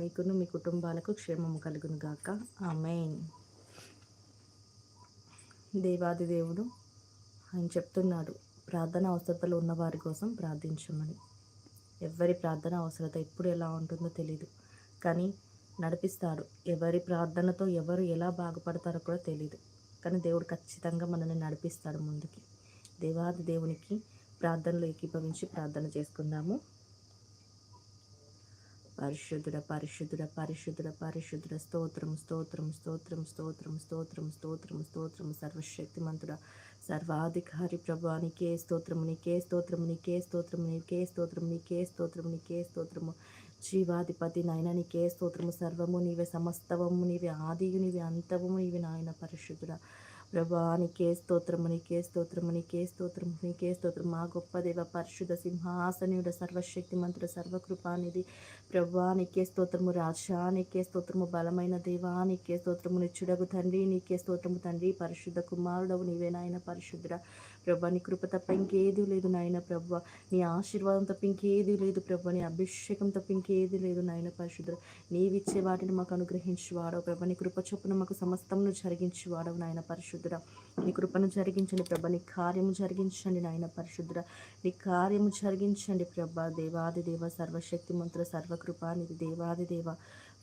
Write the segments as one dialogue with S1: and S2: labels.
S1: మీకును మీ కుటుంబాలకు క్షేమము కలుగును గాక. ఆమెన్. దేవాది దేవుడు ఆయన చెప్తున్నాడు ప్రార్థన అవసరతలు ఉన్నవారి కోసం ప్రార్థించమని. ఎవరి ప్రార్థన అవసరత ఎప్పుడు ఎలా ఉంటుందో తెలియదు కానీ నడిపిస్తాడు. ఎవరి ప్రార్థనతో ఎవరు ఎలా బాగుపడతారో కూడా తెలియదు కానీ దేవుడు ఖచ్చితంగా మనల్ని నడిపిస్తాడు ముందుకి. దేవాది దేవునికి ప్రార్థనలు ఏకీభవించి ప్రార్థన చేసుకుందాము. పరిశుద్ధుడ పరిశుద్ధుడ పరిశుద్ధుడ పరిశుద్ధుడ. స్తోత్రం స్తోత్రం స్తోత్రం స్తోత్రం స్తోత్రం స్తోత్రం స్తోత్రం సర్వశక్తిమంతుడ సర్వాధికారి ప్రభా నీకే స్తోత్రము నీకే స్తోత్రము నీకే స్తోత్రము నీకే స్తోత్రము నీకే స్తోత్రము నీకే స్తోత్రము. జీవాధిపతి నాయన నీకే స్తోత్రము. సర్వము నీవే సమస్తవము నీవే ఆదియు నీవే అంతవము నీవే నాయన పరిశుద్ధుడ. ప్రభా నీకే స్తోత్రము నీకే స్తోత్రము నీకే స్తోత్రము నీకే స్తోత్రం. మా గొప్ప దేవ పరిశుద్ధ సింహాసనుడు సర్వశక్తి మంత్రుడ సర్వకృపానిధి. ప్రభా నీకే స్తోత్రము రాజా నీకే స్తోత్రము బలమైన దేవా నీకే స్తోత్రము నిచ్చుడగు తండ్రి నీకే స్తోత్రము తండ్రి పరిశుద్ధ కుమారుడవు నీవే నాయన పరిశుద్ధుడ. ప్రభా నీ కృప తప్ప ఇంకేది లేదు నాయన ప్రభా. నీ ఆశీర్వాదం తప్ప ఇంకేదీ లేదు ప్రభా. నీ అభిషేకం తప్ప ఇంకేది లేదు నాయన పరిశుద్ధ నీవిచ్చే వాటిని మాకు అనుగ్రహించి వాడవు ప్రభా. నీ కృప చొప్పున మాకు సమస్తమును జరిగించి వాడవు నాయన పరిశుద్ధుడ. నీ కృపను జరిగించండి ప్రభ. నీ కార్యము జరిగించండి నాయన పరిశుద్ధుడ. నీ కార్యము జరిగించండి ప్రభా. దేవాది దేవ సర్వశక్తి మంత్ర సర్వకృపానిధి దేవాది దేవ.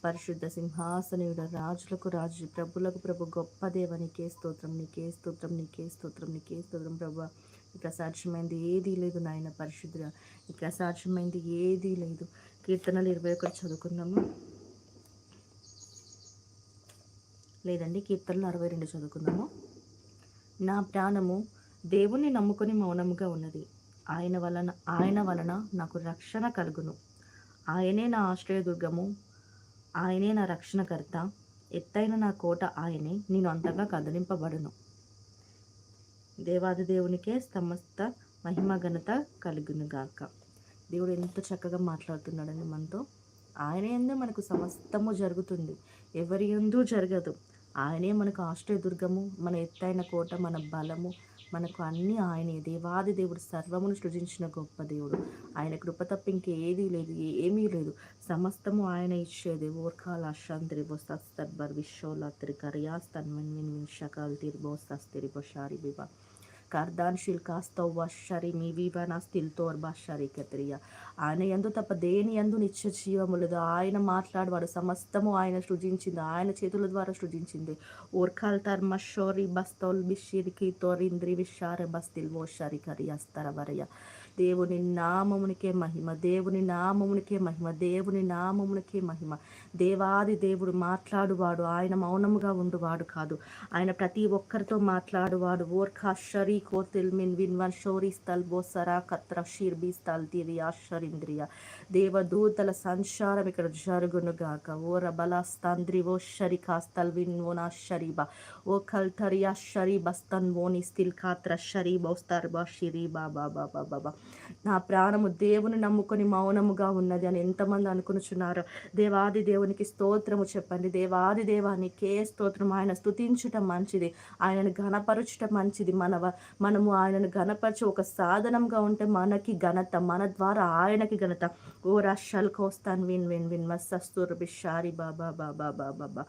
S1: పరిశుద్ధ సింహాసనుడ రాజులకు రాజు ప్రభులకు ప్రభు గొప్ప దేవ నీకే స్తోత్రం నీకే స్తోత్రం నీకే స్తోత్రం నీకే స్తోత్రం ప్రభు. ఇక ఏదీ లేదు నాయన పరిశుద్ధుడ. ఇక అసాధ్యమైంది ఏదీ లేదు. కీర్తనలు ఇరవై ఒకటి చదువుకున్నాము లేదండి కీర్తనలు అరవై రెండు చదువుకున్నాము నా ప్రాణము దేవుణ్ణి నమ్ముకొని మౌనముగా ఉన్నది. ఆయన వలన ఆయన వలన నాకు రక్షణ కలుగును. ఆయనే నా ఆశ్రయదుర్గము. ఆయనే నా రక్షణకర్త. ఎత్తైన నా కోట ఆయనే నేను అంతగా కదిలింపబడును. దేవాది దేవునికే సమస్త మహిమ ఘనత కలుగునుగాక దేవుడు ఎంత చక్కగా మాట్లాడుతున్నాడండి మనతో. ఆయన ఎందే మనకు సమస్తము జరుగుతుంది. ఎవరి ఎందు జరగదు. ఆయనే మనకు ఆశ్రయదుర్గము మన ఎత్తైన కోట మన బలము మనకు అన్ని ఆయనే. దేవాది దేవుడు సర్వమును సృజించిన గొప్ప దేవుడు. ఆయన కృప తప్ప ఇంకేదీ లేదు ఏమీ లేదు. సమస్తము ఆయన ఇచ్చేది ఓర్కాల అశాంతి బొస్తర్ విశ్వల విశ్వోలా తన్మిన్ విన్ విన్ షకాల్ తిరిబో సస్తిరిబో షారి బిబా కార్దాన్ శిల్కాస్తవ్ వషరి మీ వివన స్థిల్తోర్ బషరి కత్రియ ఆయన ఎందు తప్ప దేని ఎందు నిత్య జీవములదు ఆయన మాట్లాడవాడు సమస్తము ఆయన సృజించింది ఆయన చేతుల ద్వారా సృజించింది ఓర్ఖాల్ తర్మ షోరి బస్తౌల్ బిషిరికి తోరింద్రి విషార బస్తిల్ ఓషరి కరి వరయ దేవుని నామమునికే మహిమ దేవుని నామమునికే మహిమ దేవుని నామమునికే మహిమ. దేవాది దేవుడు మాట్లాడువాడు ఆయన మౌనముగా ఉండువాడు కాదు. ఆయన ప్రతి ఒక్కరితో మాట్లాడువాడు. ఓర్ఖా షరీ కోతిల్ మిన్ విన్వన్ షోరీ స్థల్ బోసరా కత్ర షీర్బీ స్థల్ తీరి ఆశ్చరింద్రియ దేవదూతల సంచారం ఇక్కడ జరుగునుగాక ఓ బల స్తంద్రి ఓ షరి కాస్తల్ విన్ ఓనా షరీబా ఓ కల్ షరీబస్తన్ షరీ బస్తన్ ఓని స్థిల్ కాత్ర షరీ బా షిరీ బాబా బాబా బాబా నా ప్రాణము దేవుని నమ్ముకొని మౌనముగా ఉన్నది అని ఎంతమంది అనుకునిచున్నారు. దేవాది దేవునికి స్తోత్రము చెప్పండి. దేవాది దేవానికే స్తోత్రం. ఆయన స్థుతించటం మంచిది. ఆయనను ఘనపరచటం మంచిది. మన మనము ఆయనను ఘనపరచు ఒక సాధనంగా ఉంటే మనకి ఘనత మన ద్వారా ఆయనకి ఘనత. ఓ రషల్ కోస్తాన్ విన్ విన్ విన్ మస్తూర్ బిషారి బాబా బాబా బాబా బాబా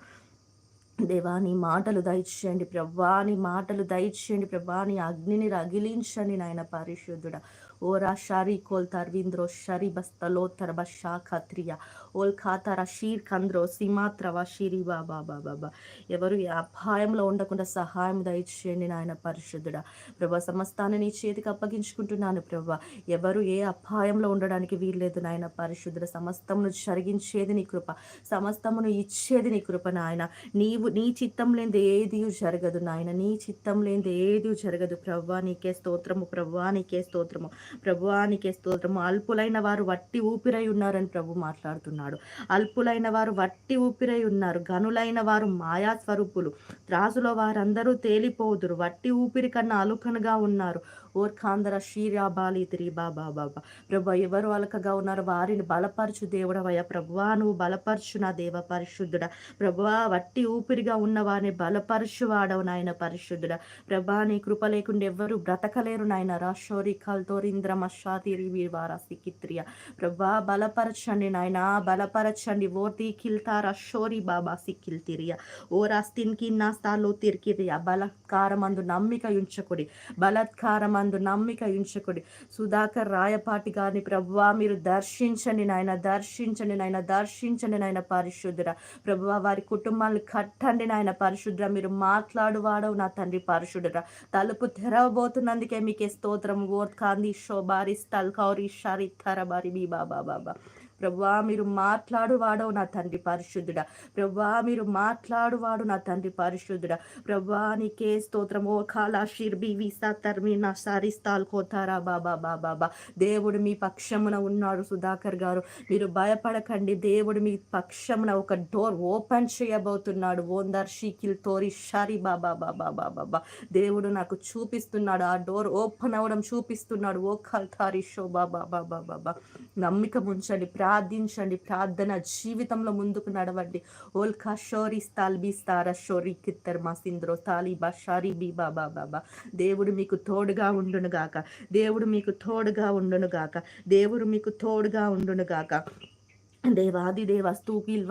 S1: దేవా నీ మాటలు దయచేయండి. ప్రభా నీ మాటలు దయచేయండి. ప్రభా నీ అగ్నిని రగిలించండి నాయన పరిశుద్ధుడా. ఓరా షారీ కోల్ తర్వింద్రో షరి బస్తలో తర్బ షా ఖత్రియ ఓల్ ఖాతర షీర్ కంద్రో సిమాత్రవ షిరి బాబా బాబా ఎవరు అపాయంలో ఉండకుండా సహాయం దయచేయండి నాయన పరిశుద్ధుడా ప్రభా సమస్తాన్ని నీ చేతికి అప్పగించుకుంటున్నాను ప్రభా ఎవరు ఏ అపాయంలో ఉండడానికి వీల్లేదు నాయన పరిశుద్ధుడ సమస్తమును జరిగించేది నీ కృప సమస్తమును ఇచ్చేది నీ కృప నాయన నీవు నీ చిత్తం లేనిది ఏది జరగదు నాయన నీ చిత్తం లేనిది ఏది జరగదు ప్రవ్వా నీకే స్తోత్రము ప్రభా నీకే స్తోత్రము ప్రభువానికి స్తోత్రం. అల్పులైన వారు వట్టి ఊపిరై ఉన్నారని ప్రభు మాట్లాడుతున్నాడు. అల్పులైన వారు వట్టి ఊపిరై ఉన్నారు. గనులైన వారు మాయా స్వరూపులు. త్రాసులో వారందరూ తేలిపోదురు. వట్టి ఊపిరి కన్నా అలుకనుగా ఉన్నారు. ఓర్ఖాంధర శ్రీరాబాలి షీరా బాలి తిరి బాబా బాబా ప్రభు ఎవరు అలకగా ఉన్నారో వారిని బలపరచు దేవుడవయ్యా ప్రభువా నువ్వు బలపరచు నా దేవ పరిశుద్ధుడ. ప్రభువా వట్టి ఊపిరిగా ఉన్న వారిని బలపరచు వాడవు నాయన పరిశుద్ధుడ. ప్రభా నీ కృప లేకుండా ఎవ్వరు బ్రతకలేరు నాయన. రాశోరి కల్తోరింద్ర మషాతిరి వీవారా సికిత్రియ. ప్రభా బలపరచండి నాయన బలపరచండి. ఓర్తి కిల్తా రషోరి బాబా సిక్కిల్తిరియ ఓరాస్తిన్కి నా స్థాలో తిరిగిరియ బలత్కారమందు నమ్మిక ఉంచకుడి బలత్కారమందు నమ్మిక ఉంచకుడి. సుధాకర్ రాయపాటి గారిని ప్రభువా మీరు దర్శించండి నాయన దర్శించండి నాయన దర్శించండి నాయన పరిశుద్ధుడ. ప్రభువా వారి కుటుంబాన్ని కట్టండి నాయన పరిశుద్ధ మీరు మాట్లాడువాడవు నా తండ్రి పరిశుద్ధుడ. తలుపు తెరవబోతున్నందుకే మీకే స్తోత్రం. ఓర్ కాంది షోబారి స్థల్ కౌరి షారి థరబారి బీ బాబా బాబా ప్రభా మీరు మాట్లాడువాడవు నా తండ్రి పరిశుద్ధుడా. ప్రభా మీరు మాట్లాడువాడు నా తండ్రి పరిశుద్ధుడా. ప్రభా నీకే స్తోత్రం. ఓ కాలా షిర్బి వీసా తర్మి నా సారిస్తాల్ కోతారా బాబా బాబా బా. దేవుడు మీ పక్షమున ఉన్నాడు సుధాకర్ గారు. మీరు భయపడకండి. దేవుడు మీ పక్షమున ఒక డోర్ ఓపెన్ చేయబోతున్నాడు. ఓందర్ షీకిల్ తోరి షారి బాబా బాబా బాబా బా. దేవుడు నాకు చూపిస్తున్నాడు. ఆ డోర్ ఓపెన్ అవ్వడం చూపిస్తున్నాడు. ఓ కల్తారి షో బాబా బాబా బాబా. నమ్మిక ముంచండి ప్రార్థించండి ప్రార్థన జీవితంలో ముందుకు నడవండి. ఓల్కా షోరి స్తాల్బి స్థార షోరి కిత్తర్ మసింద్రో తాలిబా షారీ బీ బాబా బాబా దేవుడు మీకు తోడుగా ఉండును గాక. దేవుడు మీకు తోడుగా ఉండును గాక. దేవుడు మీకు తోడుగా ఉండును గాక. దేవాది దేవ స్తూపిల్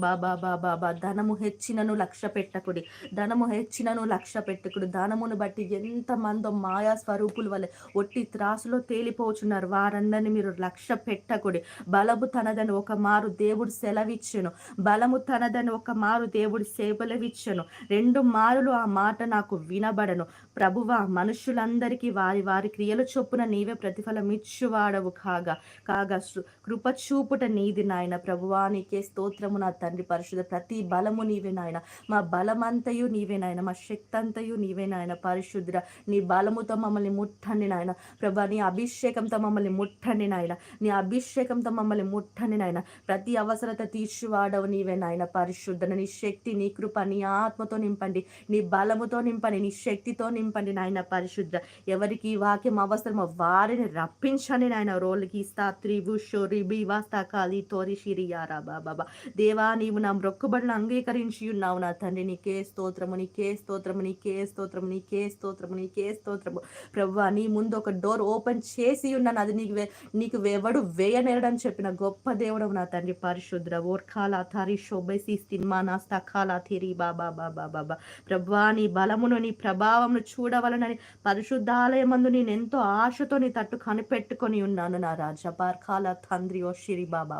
S1: బాబా బాబా బా ధనము హెచ్చినను లక్ష్య పెట్టకుడి. ధనము హెచ్చినను లక్ష్య పెట్టకుడు. ధనమును బట్టి ఎంతమందో మాయా స్వరూపుల వల్ల ఒట్టి త్రాసులో తేలిపోచున్నారు. వారందరిని మీరు లక్ష్య పెట్టకుడి. బలము తనదని ఒక మారు దేవుడు సెలవిచ్చెను. బలము తనదని ఒక మారు దేవుడు సేవలవిచ్చెను. రెండు మారులు ఆ మాట నాకు వినబడను. ప్రభువ మనుషులందరికీ వారి వారి క్రియల చొప్పున నీవే ప్రతిఫలం ఇచ్చువాడవు కాగా కాగా కృపచూపుట నీది నాయన ప్రభువా నీకే స్తోత్రము నా తండ్రి పరిశుద్ధ ప్రతి బలము నీవే నాయన. మా బలమంతయు నీవే నాయన మా శక్తి అంతయు నీవే నాయన పరిశుద్ధ నీ బలముతో మమ్మల్ని ముట్టండి నాయన. ప్రభా నీ అభిషేకంతో మమ్మల్ని ముట్టండి నాయన. నీ అభిషేకంతో మమ్మల్ని ముట్టండి నాయన. ప్రతి అవసరత తీర్చివాడవు నీవే నాయన పరిశుద్ధ నీ శక్తి నీ కృప నీ ఆత్మతో నింపండి. నీ బలముతో నింపండి. నీ శక్తితో నింపండి నాయన పరిశుద్ధ. ఎవరికి వాక్యం అవసరమో వారిని రప్పించండి నాయన. రోల్కి స్థా త్రిభు షోరి బివాస్తా తోరి షిరియారా బాబా దేవా నీవు నా మొక్కుబడులను అంగీకరించి ఉన్నావు నా తండ్రి. నీకే స్తోత్రము నీకే స్తోత్రము నీకే స్తోత్రము నీకే స్తోత్రము నీకే స్తోత్రము. ప్రభు నీ ముందు ఒక డోర్ ఓపెన్ చేసి ఉన్నాను. అది నీకు నీకు ఎవడు వేయనేరడని చెప్పిన గొప్ప దేవుడు నా తండ్రి. పరిశుద్ర ఓర్ఖాల థారి శోభసి సినిమా నాస్తా ఖాలా థిరి బాబా బాబా బాబా ప్రభా నీ బలమును నీ ప్రభావమును చూడవలనని పరిశుద్ధాలయమందు నేను ఎంతో ఆశతో నీ తట్టు కనిపెట్టుకొని ఉన్నాను నా రాజా. పార్ఖాల తండ్రి ఓ షిరి బాబా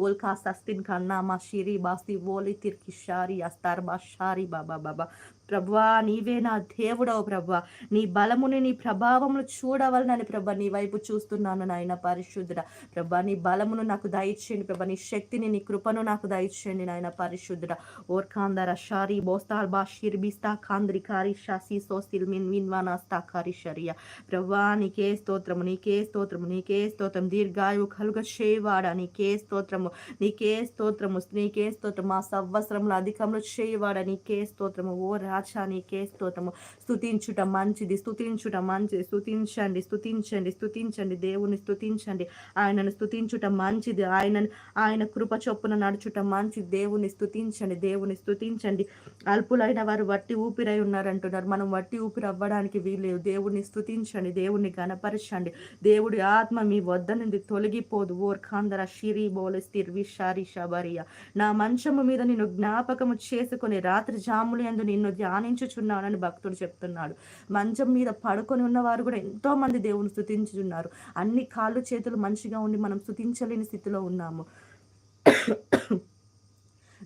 S1: ఓల్కా సస్తిన్ కన్నా మా షిరి బాస్తి ఓలి తిర్కి షారి అస్తార్ బా షారి ప్రభా నీవే నా దేవుడవు ప్రభా. నీ బలముని నీ ప్రభావమును చూడవలనని ప్రభా నీ వైపు చూస్తున్నాను నాయన పరిశుద్ధుడ. ప్రభా నీ బలమును నాకు దయచేయండి ప్రభా. నీ శక్తిని నీ కృపను నాకు దయచేయండి నాయన పరిశుద్ధుడ. ఓర్కాందర షారి బోస్తాల్ బాషీర్ బిస్తా కాంద్రి కారి షాసి సోస్తిల్ మిన్ విన్వానాస్తా కారి షరియా. ప్రభా నీకే స్తోత్రము నీకే స్తోత్రము నీకే స్తోత్రం. దీర్ఘాయువు కలుగ చేయవాడ నీకే స్తోత్రము నీకే స్తోత్రము నీకే స్తోత్రం. మా సంవత్సరంలో అధికంలో చేయవాడ నీకే స్తోత్రము. ఓ రా రాజా నీకే స్తోత్రము స్థుతించుట మంచిది స్థుతించుట మంచిది స్థుతించండి స్థుతించండి స్థుతించండి దేవుని స్థుతించండి ఆయనను స్థుతించుట మంచిది ఆయన ఆయన కృప చొప్పున నడుచుట మంచిది. దేవుని స్థుతించండి దేవుని స్థుతించండి అల్పులైన వారు వట్టి ఊపిరై ఉన్నారంటున్నారు. మనం వట్టి ఊపిరి అవ్వడానికి వీలు దేవుని స్థుతించండి దేవుని గణపరచండి దేవుడి ఆత్మ మీ వద్ద నుండి తొలగిపోదు. ఓర్ ఖాందర షిరి బోలెస్తిర్ విషారి షబరియ నా మంచము మీద నిన్ను జ్ఞాపకము చేసుకుని రాత్రి జాములు ఎందు నిన్ను ధ్యానించుచున్నానని భక్తుడు చెప్తున్నాడు. మంచం మీద పడుకొని ఉన్నవారు కూడా ఎంతో మంది దేవుని స్థుతించుచున్నారు అన్ని కాళ్ళు చేతులు మంచిగా ఉండి మనం స్థుతించలేని స్థితిలో ఉన్నాము.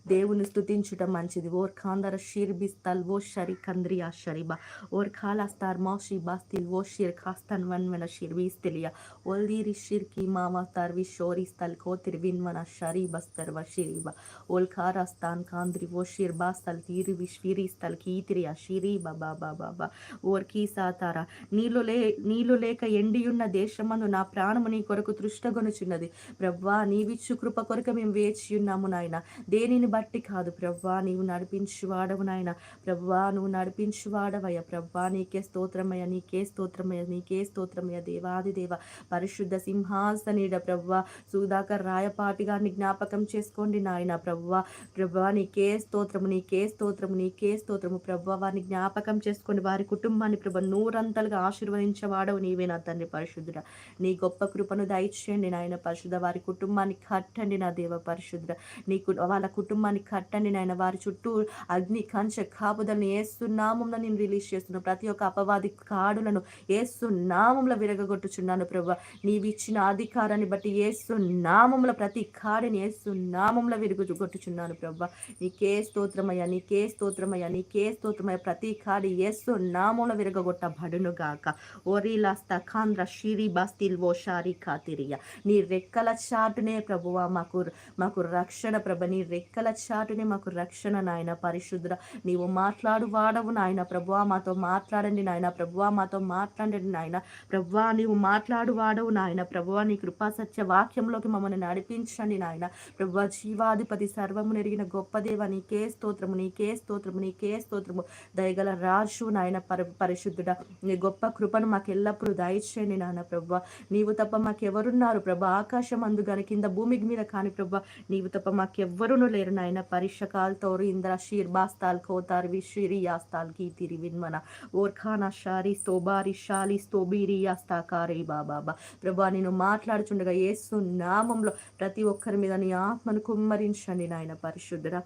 S1: దేవుని స్థుతించుట మంచిది. ఓర్ ఖాందర షీర్ బిస్తల్ ఓ షరి కంద్రియా షరిబా ఓర్ ఖాలాస్తార్ మౌషి బాస్తిల్ ఓ షీర్ ఖాస్తన్ వన్వన షీర్ బీస్తలియా ఓల్దీరి షీర్కి మామాస్తార్ వి షోరిస్తల్ కోతిర్ విన్వన షరి బస్తర్ వ షిరిబా ఓల్ ఖారాస్తాన్ ఖాంద్రి ఓ షీర్ బాస్తల్ తీరి వి షిరిస్తల్ కీతిరియా షిరి బాబా బాబా బా ఓర్ కీ సాతారా నీళ్ళు లే నీళ్ళు లేక ఎండియున్న దేశమందు నా ప్రాణము నీ కొరకు తృష్టగొనుచున్నది ప్రవ్వా నీవిచ్చు కృప కొరకు మేము వేచి ఉన్నాము నాయన. దేనిని బట్టి కాదు ప్రవ్వా నీవు నడిపించువాడవు నాయన. ప్రవ్వా నువ్వు నడిపించువాడవయ్య ప్రవ్వా నీకే స్తోత్రమయ్య నీకే స్తోత్రమయ్య నీకే స్తోత్రమయ్య దేవాది దేవ. పరిశుద్ధ సింహాసనీడ ప్రవ్వా సుధాకర్ రాయపాటి గారిని జ్ఞాపకం చేసుకోండి నాయన ప్రవ్వా ప్రవ్వా నీకే స్తోత్రము నీకే స్తోత్రము నీకే స్తోత్రము ప్రవ్వా వారిని జ్ఞాపకం చేసుకోండి. వారి కుటుంబాన్ని ప్రభ నూరంతలుగా ఆశీర్వదించేవాడవు నీవే నా తండ్రి పరిశుద్ధుడ. నీ గొప్ప కృపను దయచేయండి నాయన పరిశుద్ధ. వారి కుటుంబాన్ని కట్టండి నా దేవ పరిశుద్ధ నీ వాళ్ళ వాళ్ళ కుటుంబాన్ని కట్టండి నాయన. వారి చుట్టూ అగ్ని కంచె కాపుదలను ఏస్తున్నామంలో నేను రిలీజ్ చేస్తున్నాను ప్రతి ఒక్క అపవాది కాడులను ఏస్తున్నామంలో విరగగొట్టుచున్నాను ప్రభు. నీవిచ్చిన అధికారాన్ని బట్టి ఏస్తున్నామంలో ప్రతి కాడిని ఏస్తున్నామంలో విరగొట్టుచున్నాను ప్రభు. నీకే స్తోత్రమయ్యా నీకే స్తోత్రమయ్యా నీకే స్తోత్రమయ్యా. ప్రతి కాడి ఏస్తున్నామంలో విరగొట్టబడును గాక. ఓరిలాస్తా కాంద్ర షిరి బాస్తిల్ ఓ షారి ఖాతిరియా. నీ రెక్కల చాటునే ప్రభువా. మాకు మాకు రక్షణ ప్రభ. నీ రెక్కల చాటునే మాకు రక్షణ నాయన పరిశుద్ర నీవు మాట్లాడు వాడవు నాయన ప్రభువా మాతో మాట్లాడండి నాయన ప్రభువా మాతో మాట్లాడండి నాయన. ప్రభువా నీవు మాట్లాడు వాడవు నాయన ప్రభువా నీ కృపా సత్య వాక్యంలోకి మమ్మల్ని నడిపించండి నాయన. ప్రభువా జీవాధిపతి సర్వము నెరిగిన గొప్ప దేవ నీకే స్తోత్రము నీకే స్తోత్రము నీకే స్తోత్రము. దయగల రాజు నాయన పరి పరిశుద్ధుడ. నీ గొప్ప కృపను మాకు ఎల్లప్పుడూ దయచేయండి నాయన ప్రభా నీవు తప్ప మాకెవరున్నారు ప్రభా. ఆకాశం అందుగాని కింద భూమి మీద కాని ప్రభా నీవు తప్ప మాకెవ్వరూ లేరు నాయన. పరీక్షకాల్ తోరు ఇంద్ర షీర్ బాస్తాల్ కోతార్ విషిరి యాస్తాల్ కీతిరి విన్మన ఓర్ఖానా షారి స్తోబారి షాలి స్తోబీరి యాస్తాకారే బాబా ప్రభా నేను మాట్లాడుచుండగా ఏసు నామంలో ప్రతి ఒక్కరి మీద నీ ఆత్మను కుమ్మరించండి నాయన పరిశుద్ధుడా.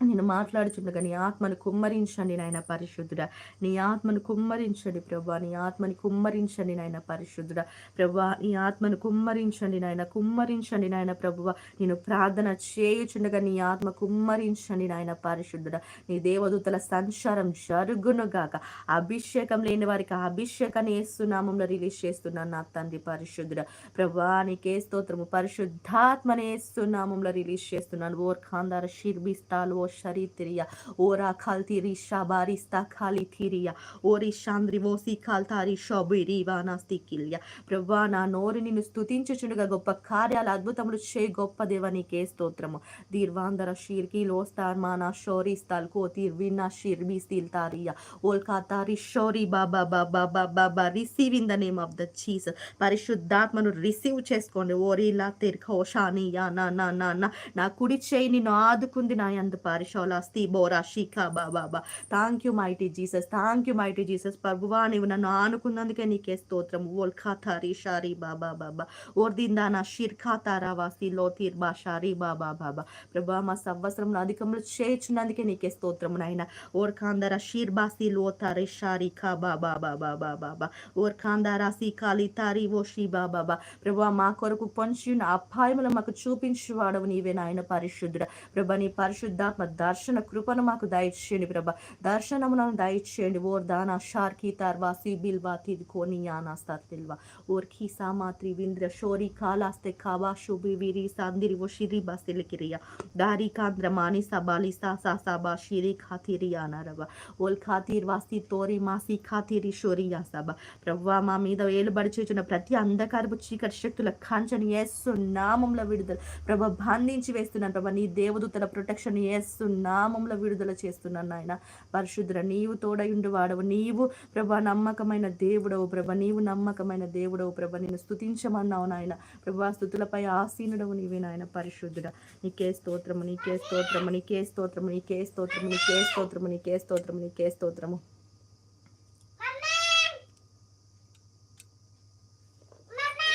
S1: నేను మాట్లాడుచుండగా నీ ఆత్మను కుమ్మరించండి నాయన పరిశుద్ధుడ. నీ ఆత్మను కుమ్మరించండి ప్రభా. నీ ఆత్మని కుమ్మరించండి నాయన పరిశుద్ధుడ. ప్రభా నీ ఆత్మను కుమ్మరించండి నాయన కుమ్మరించండి నాయన ప్రభువ. నేను ప్రార్థన చేయుచుండగా నీ ఆత్మ కుమ్మరించండి నాయన పరిశుద్ధుడ. నీ దేవదూతల సంచారం జరుగునుగాక అభిషేకం లేని వారికి అభిషేకాన్ని వేస్తున్నామంలో రిలీజ్ చేస్తున్నాను నా తండ్రి పరిశుద్ధుడ. ప్రభా నీకే స్తోత్రము. పరిశుద్ధాత్మని వేస్తున్నామంలో రిలీజ్ చేస్తున్నాను. ఓర్ ఖాందార షిర్బిస్తాలు ఓ షరీతిరియా ఓరా ఖాల్తిరి షాబారిస్తా ఖాలి థిరియా ఓరి షాంద్రి ఓసి ఖాల్తారి షోబిరి వానాస్తి కిల్య ప్రభా నా నోరు నిన్ను స్తుతించుచుండగా గొప్ప కార్యాలు అద్భుతములు చే గొప్ప దేవ నీకే స్తోత్రము. దీర్వాందర షీర్కి లోస్తార్ మానా షోరి స్తాల్ కోతీర్ విన్నా షీర్ బి స్టిల్ తారియా. ఓల్కా తారి షోరి బాబా బాబా బాబా బా receive in the name of the Jesus పరిశుద్ధాత్మను రిసీవ్ చేసుకోండి. ఓరిలా తెర్ఖో షానియా నా నా నా నా. నా కుడి చేయి నిన్ను ఆదుకుంది నా అందు పరిశోలాస్తి బోరా షిఖా బాబా బా thank you mighty Jesus thank you mighty Jesus ప్రభువా నీవు నన్ను ఆనుకున్నందుకే నీకే స్తోత్రం ఓల్ ఖాతారి షారి బాబా బాబా ఓర్దిందానా షిర్ ఖాతారా వాసి లోతీర్ బా షారి బాబా బాబా ప్రభా మా సంవత్సరంలో అధికంలో చేర్చున్నందుకే నీకే స్తోత్రం నాయన ఓర్ ఖాందర షీర్ బాసి లోతారి షారి ఖా బాబా బాబా బాబా బా ఓర్ ఖాందారా సి కాలి తారి ఓ షీ బాబా బా ప్రభా మా కొరకు పొంచి అపాయములు మాకు చూపించువాడవు నీవే నాయన పరిశుద్ధుడ ప్రభా నీ పరిశుద్ధాత్మ దర్శన కృపను మాకు దయచేయండి ప్రభా. దర్శనమును దయచేయండి. ఓర్ దానా షార్కి తర్వా సిబిల్ వా తిదికోని యానాస్తా తిల్వా ఓర్ ఖీ సామా త్రివింద్ర షోరి కాలాస్తే కావా శుభి విరి సందిరి ఓ షిరి బసిలికిరియా దారి కాంద్ర మాని సబాలి సా సా సబా షిరి ఖాతిరి అనారవ ఓల్ ఖాతీర్ వాసి తోరి మాసి ఖాతిరి షోరియా సభ ప్రవ్వా మా మీద ఏలుబడి చేసిన ప్రతి అంధకారపు చీకటి శక్తుల కాంచని ఏసు నామంలో విడుదల. ప్రభ బంధించి వేస్తున్నాను ప్రభా నీ దేవదూతల ప్రొటెక్షన్ ఏసు నామంలో విడుదల చేస్తున్నాను నాయన. పరిశుద్ర నీవు తోడయుండు వాడవు నీవు ప్రభా నమ్మకమైన దేవుడవు ప్రభ. నీవు నమ్మకమైన దేవుడవు ప్రభ. నేను స్థుతించమన్నావు నాయన. ప్రభా స్థుతులపై ఆసీనుడవు నీవే నాయన పరిశుద్ధుడ. నీకే స్తోత్రము నీకే స్తోత్రము నీకే స్తోత్రము నీకే స్తోత్రము నీకే స్తోత్రము నీకే స్తోత్రము నీకే స్తోత్రము.